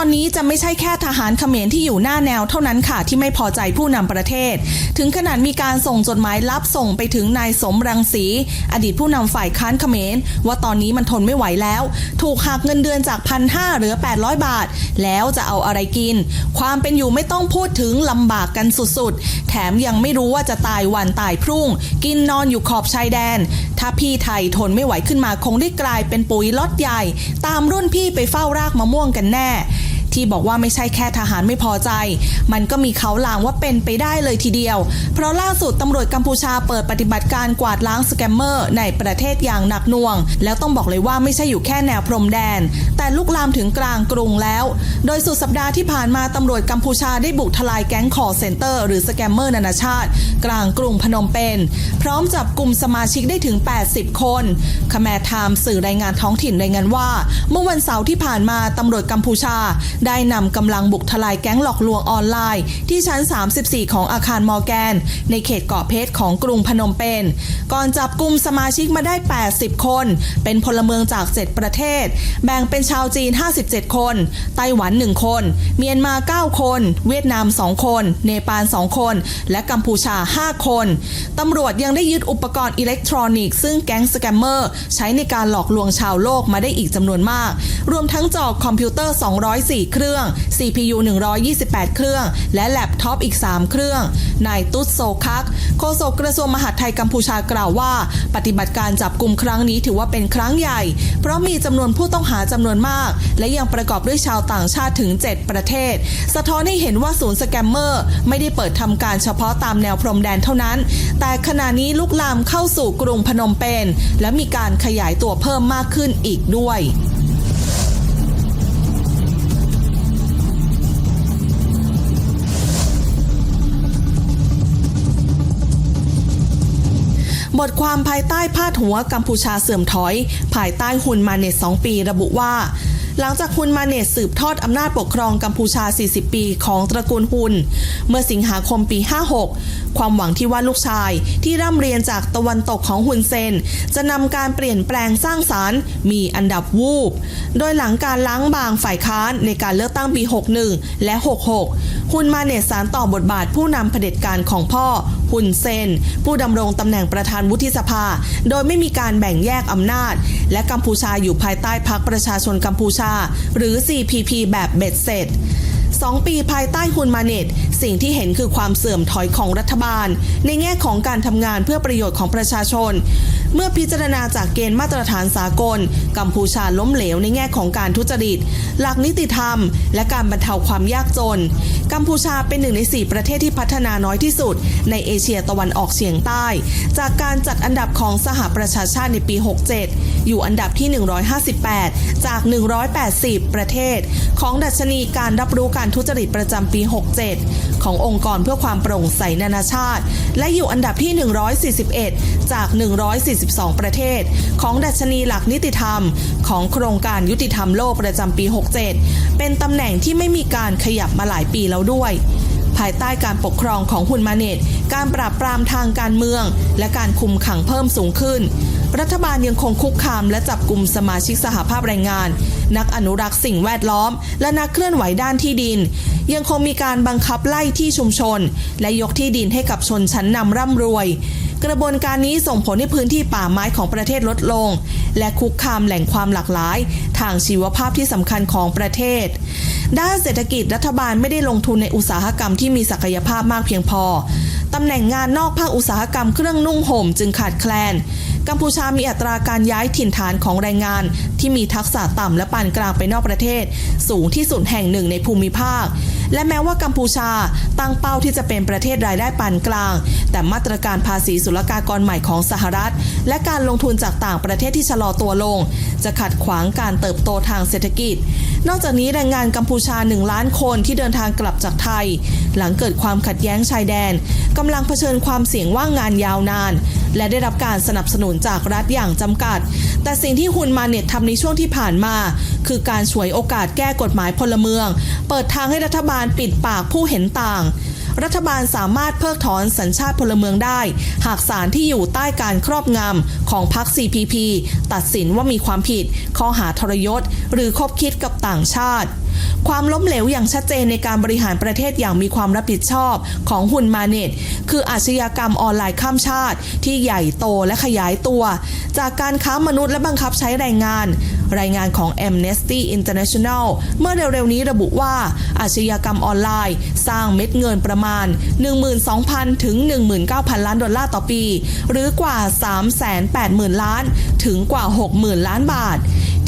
ตอนนี้จะไม่ใช่แค่ทหารเขมรที่อยู่หน้าแนวเท่านั้นค่ะที่ไม่พอใจผู้นำประเทศ ถึงขนาดมีการส่งจดหมายลับส่งไปถึงนายสมรังสี อดีตผู้นำฝ่ายค้านเขมร ว่าตอนนี้มันทนไม่ไหวแล้ว ถูกหักเงินเดือนจากพันห้าเหลือ 800 บาท แล้วจะเอาอะไรกิน ความเป็นอยู่ไม่ต้องพูดถึงลำบากกันสุดๆ แถมยังไม่รู้ว่าจะตายวันตายพรุ่ง กินนอนอยู่ขอบชายแดน ถ้าพี่ไทยทนไม่ไหวขึ้นมาคงได้กลายเป็นปุ๋ยล็อตใหญ่ ตามรุ่นพี่ไปเฝ้ารากมะม่วงกันแน่ ที่บอกว่าไม่ใช่แค่ทหารไม่พอใจ มันก็มีเขาลางว่าเป็นไปได้เลยทีเดียว เพราะล่าสุดตำรวจกัมพูชาเปิดปฏิบัติการกวาดล้างสแกมเมอร์ในประเทศอย่างหนักหน่วง แล้วต้องบอกเลยว่าไม่ใช่อยู่แค่แนวพรมแดน แต่ลุกลามถึงกลางกรุงแล้ว โดยสุดสัปดาห์ที่ผ่านมาตำรวจกัมพูชาได้บุกทลายแก๊งคอร์เซนเตอร์หรือสแกมเมอร์นานาชาติ กลางกรุงพนมเปญพร้อมจับกลุ่มสมาชิกได้ถึง 80 คนคแมทามสื่อรายงานท้องถิ่นรายงานว่า เมื่อวันเสาร์ที่ผ่านมาตำรวจกัมพูชาได้นำกำลังบุกทลายแก๊งหลอกลวงออนไลน์ ที่ชั้น 34 ของอาคารมอร์แกน ในเขตเกาะเพชรของกรุงพนมเปญก่อนจับกลุ่มสมาชิกมาได้ 80 คน เป็นพลเมืองจาก 7 ประเทศ แบ่งเป็นชาวจีน 57 คน ไต้หวัน 1 คน เมียนมา 9 คน เวียดนาม 2 คน เนปาล 2 คน และกัมพูชา 5 คน ตำรวจยังได้ยึดอุปกรณ์อิเล็กทรอนิกส์ซึ่งแก๊งสแกมเมอร์ใช้ในการหลอกลวงชาวโลกมาได้อีกจำนวนมาก รวมทั้งจอคอมพิวเตอร์ 204เครื่อง CPU 128 เครื่อง และแล็ปท็อปอีก 3 เครื่องนายตุ๊ดโซคัก โฆษกกระทรวงมหาดไทยกัมพูชากล่าวว่า ปฏิบัติการจับกลุ่มครั้งนี้ถือว่าเป็นครั้งใหญ่ เพราะมีจำนวนผู้ต้องหาจำนวนมาก และยังประกอบด้วยชาวต่างชาติถึง 7 ประเทศ สะท้อนให้เห็นว่าศูนย์สแกมเมอร์ไม่ได้เปิดทำการเฉพาะตามแนวพรมแดนเท่านั้น แต่ขณะนี้ลุกลามเข้าสู่กรุงพนมเปญและมีการขยายตัวเพิ่มมากขึ้นอีกด้วย บทความภายใต้พาดหัวกัมพูชาเสื่อมถอย ภายใต้หุนมาเนต2ปีระบุว่า หลังจากฮุนมาเนตสืบทอดอำนาจปกครองกัมพูชา 40 ปีของตระกูลฮุน เมื่อสิงหาคมปี 56 ความหวังที่ว่าลูกชายที่ร่ำเรียนจากตะวันตกของฮุนเซน จะนำการเปลี่ยนแปลงสร้างสารรค์ มีอันดับวูบ โดยหลังการล้างบางฝ่ายค้านในการเลือกตั้งปี 61 และ 66 ฮุนมาเนตสารต่อบทบาทผู้นำเผด็จการของพ่อฮุนเซน ผู้ดำรงตำแหน่งประธานวุฒิสภา โดยไม่มีการแบ่งแยกอำนาจ และกัมพูชาอยู่ภายใต้พรรคประชาชนกัมพูชาหรือ CPP แบบเบ็ดเสร็จสองปีภายใต้ฮุนมาเนตสิ่งที่เห็นคือความเสื่อมถอยของรัฐบาล ในแง่ของการทำงานเพื่อประโยชน์ของประชาชน เมื่อพิจารณาจากเกณฑ์มาตรฐานสากล กัมพูชาล้มเหลวในแง่ของการทุจริต หลักนิติธรรม และการบรรเทาความยากจน กัมพูชาเป็นหนึ่งใน 4 ประเทศที่พัฒนาน้อยที่สุด ในเอเชียตะวันออกเฉียงใต้ จากการจัดอันดับของสหประชาชาติในปี 67 อยู่อันดับที่ 158 จาก 180 ประเทศ ของดัชนีการรับรู้การทุจริตประจำปี 67 ขององค์กรเพื่อความโปร่งใสนานาชาติ และอยู่อันดับที่ 141 จาก 142 ประเทศ ของดัชนีหลักนิติธรรม ของโครงการยุติธรรมโลกประจำปี 67 เป็นตำแหน่งที่ไม่มีการขยับมาหลายปีแล้วด้วยภายใต้การปกครองของฮุนมาเนตการปราบปรามทางการเมือง และการคุมขังเพิ่มสูงขึ้น รัฐบาลยังคงคุกคามและจับกลุ่มสมาชิกสหภาพแรงงาน นักอนุรักษ์สิ่งแวดล้อม และนักเคลื่อนไหวด้านที่ดิน ยังคงมีการบังคับไล่ที่ชุมชน และยกที่ดินให้กับชนชั้นนำร่ำรวย กระบวนการนี้ส่งผลให้พื้นที่ป่าไม้ของประเทศลดลง และคุกคามแหล่งความหลากหลาย ทางชีวภาพที่สำคัญของประเทศ ด้านเศรษฐกิจรัฐบาลไม่ได้ลงทุนในอุตสาหกรรมที่มีศักยภาพมากเพียงพอตำแหน่งงานนอกภาคอุตสาหกรรมเครื่องนุ่งห่มจึงขาดแคลน กัมพูชามีอัตราการย้ายถิ่นฐานของแรงงาน ที่มีทักษะต่ำและปานกลางไปนอกประเทศ สูงที่สุดแห่งหนึ่งในภูมิภาค และแม้ว่ากัมพูชาตั้งเป้าที่จะเป็นประเทศรายได้ปานกลาง แต่มาตรการภาษีศุลกากรใหม่ของสหรัฐ และการลงทุนจากต่างประเทศที่ชะลอตัวลง จะขัดขวางการเติบโตทางเศรษฐกิจ นอกจากนี้แรงงานกัมพูชา 1 ล้านคนที่เดินทางกลับจากไทย หลังเกิดความขัดแย้งชายแดนกำลังเผชิญความเสี่ยงว่างงานยาวนาน และได้รับการสนับสนุนจากรัฐอย่างจำกัด แต่สิ่งที่ฮุนมาเน็ตทำในช่วงที่ผ่านมา คือการฉวยโอกาสแก้กฎหมายพลเมือง เปิดทางให้รัฐบาลการปิดปากผู้เห็นต่าง รัฐบาลสามารถเพิกถอนสัญชาติพลเมืองได้ หากศาลที่อยู่ใต้การครอบงำของพรรค CPP ตัดสินว่ามีความผิด ข้อหาทรยศ หรือคบคิดกับต่างชาติความล้มเหลวอย่างชัดเจนในการบริหารประเทศอย่างมีความรับผิดชอบของฮุนมาเน็ต คืออาชญากรรมออนไลน์ข้ามชาติ ที่ใหญ่โตและขยายตัว จากการค้ามนุษย์และบังคับใช้แรงงาน รายงานของ Amnesty International เมื่อเร็วๆนี้ระบุว่า อาชญากรรมออนไลน์ สร้างเม็ดเงินประมาณ 12,000 ถึง 19,000 ล้านดอลลาร์ต่อปี หรือกว่า 380,000 ล้าน ถึงกว่า 60,000 ล้านบาท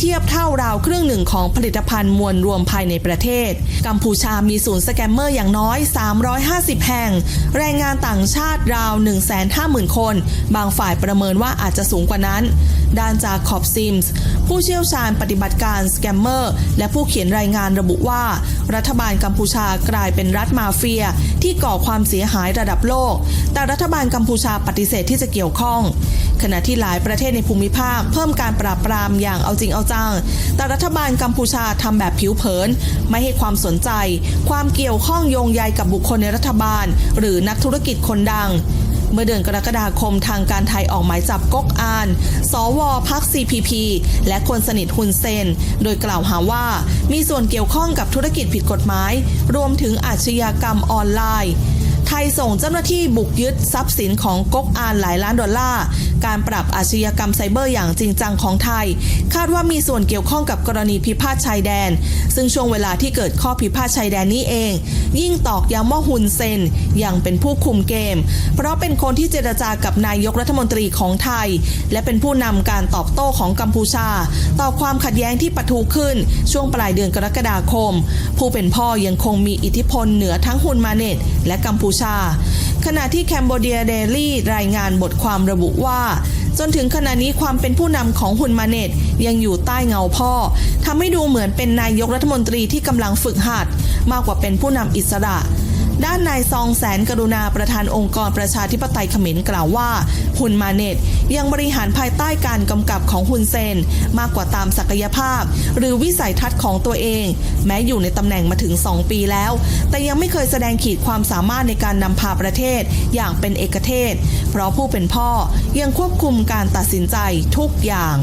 เทียบเท่าราวครึ่งหนึ่งของผลิตภัณฑ์มวลรวมภายในประเทศ กัมพูชามีศูนย์สแกมเมอร์อย่างน้อย 350 แห่ง แรงงานต่างชาติราว 150,000 คน บางฝ่ายประเมินว่าอาจจะสูงกว่านั้น ด้านจากขอบซิมส์ผู้เชี่ยวชาญปฏิบัติการสแกมเมอร์และผู้เขียนรายงานระบุว่า รัฐบาลกัมพูชากลายเป็นรัฐมาเฟีย ที่ก่อความเสียหายระดับโลก แต่รัฐบาลกัมพูชาปฏิเสธที่จะเกี่ยวข้อง ขณะที่หลายประเทศในภูมิภาค เพิ่มการปราบปรามอย่างเอาจริงเอาจัง แต่รัฐบาลกัมพูชาทำแบบผิวเผิน ไม่ให้ความสนใจ ความเกี่ยวข้องโยงใยกับบุคคลในรัฐบาล หรือนักธุรกิจคนดังเมื่อเดือนกรกฎาคมทางการไทยออกหมายจับก๊กอาน สวพัก CPP และคนสนิทฮุนเซน โดยกล่าวหาว่า มีส่วนเกี่ยวข้องกับธุรกิจผิดกฎหมาย รวมถึงอาชญากรรมออนไลน์ ไทยส่งเจ้าหน้าที่บุกยึดทรัพย์สินของก๊กอานหลายล้านดอลลาร์ การปรับอาชญากรรมไซเบอร์อย่างจริงจังของไทย คาดว่ามีส่วนเกี่ยวข้องกับกรณีพิพาทชายแดน ซึ่งช่วงเวลาที่เกิดข้อพิพาทชายแดนนี้เอง ยิ่งตอกย้ำว่าฮุนเซนยังเป็นผู้คุมเกม เพราะเป็นคนที่เจรจากับนายกรัฐมนตรีของไทย และเป็นผู้นำการตอบโต้ของกัมพูชา ต่อความขัดแย้งที่ปะทุขึ้น ช่วงปลายเดือนกรกฎาคม ผู้เป็นพ่อยังคงมีอิทธิพลเหนือทั้งฮุนมาเนตและกัมพูชา ขณะที่แคนเบเดียเดลี่รายงานบทความระบุว่าจนถึงขณะนี้ความเป็นผู้นำของฮุนมาเนตยังอยู่ใต้เงาพ่อทำให้ดูเหมือนเป็นนายกรัฐมนตรีที่กำลังฝึกหัดมากกว่าเป็นผู้นำอิสระ ด้านนายซองแสนกรุณาประธานองค์กรประชาธิปไตยเขมรกล่าวว่าฮุนมาเนตยังบริหารภายใต้การกำกับของฮุนเซน มากกว่าตามศักยภาพ หรือวิสัยทัศน์ของตัวเอง แม้อยู่ในตำแหน่งมาถึง 2 ปีแล้ว แต่ยังไม่เคยแสดงขีดความสามารถในการนำพาประเทศอย่างเป็นเอกเทศ เพราะผู้เป็นพ่อยังควบคุมการตัดสินใจทุกอย่าง